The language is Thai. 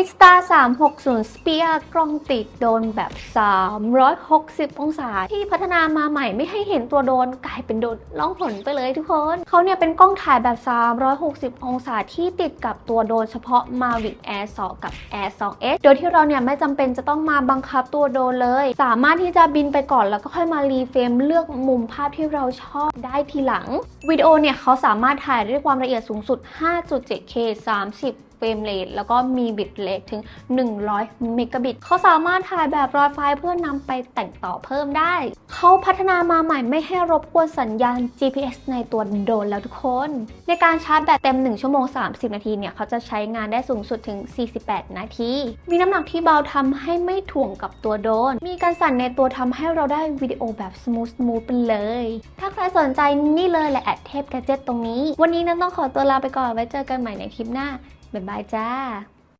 Insta 360 Spear กล้องติดโดนแบบ 360 องศา ที่พัฒนามาใหม่ไม่ให้เห็นตัวโดนกลายเป็นโดรนล่องหนไปเลยทุกคน เขาเนี่ยเป็นกล้องถ่ายแบบ 360 องศาที่ติดกับตัวโดรนเฉพาะ Mavic Air 2 กับ Air 2S โดยที่เราเนี่ยไม่จำเป็นจะต้องมาบังคับตัวโดรนเลย สามารถที่จะบินไปก่อนแล้วก็ค่อยมารีเฟรมเลือกมุมภาพที่เราชอบได้ทีหลังวิดีโอเนี่ยเขาสามารถถ่ายด้วยความละเอียดสูงสุด 5.7K 30เฟรมเรทแล้วก็มีบิตเรทถึง 100 เมกะบิตเขาสามารถถ่ายแบบรอยไฟล์เพื่อนำไปแต่งต่อเพิ่มได้ เขาพัฒนามาใหม่ไม่ให้รบกวนสัญญาณ GPS ในตัวโดรนแล้วทุกคน ในการชาร์จแบตเต็ม 1 ชั่วโมง 30 นาทีเนี่ย เขาจะใช้งานได้สูงสุดถึง 48 นาที มีน้ำหนักที่เบาทำให้ไม่ถ่วงกับตัวโดรนมีการสั่นในตัวทำให้เราได้วิดีโอแบบสมูทสมูทไปเลย ถ้าใครสนใจนี่เลยแหละแอดเทพแกจ e t ตรงนี้ วันนี้นั้นต้องขอตัวลาไปก่อนไว้เจอกันใหม่ในคลิปหน้า บ๊ายบายจ้า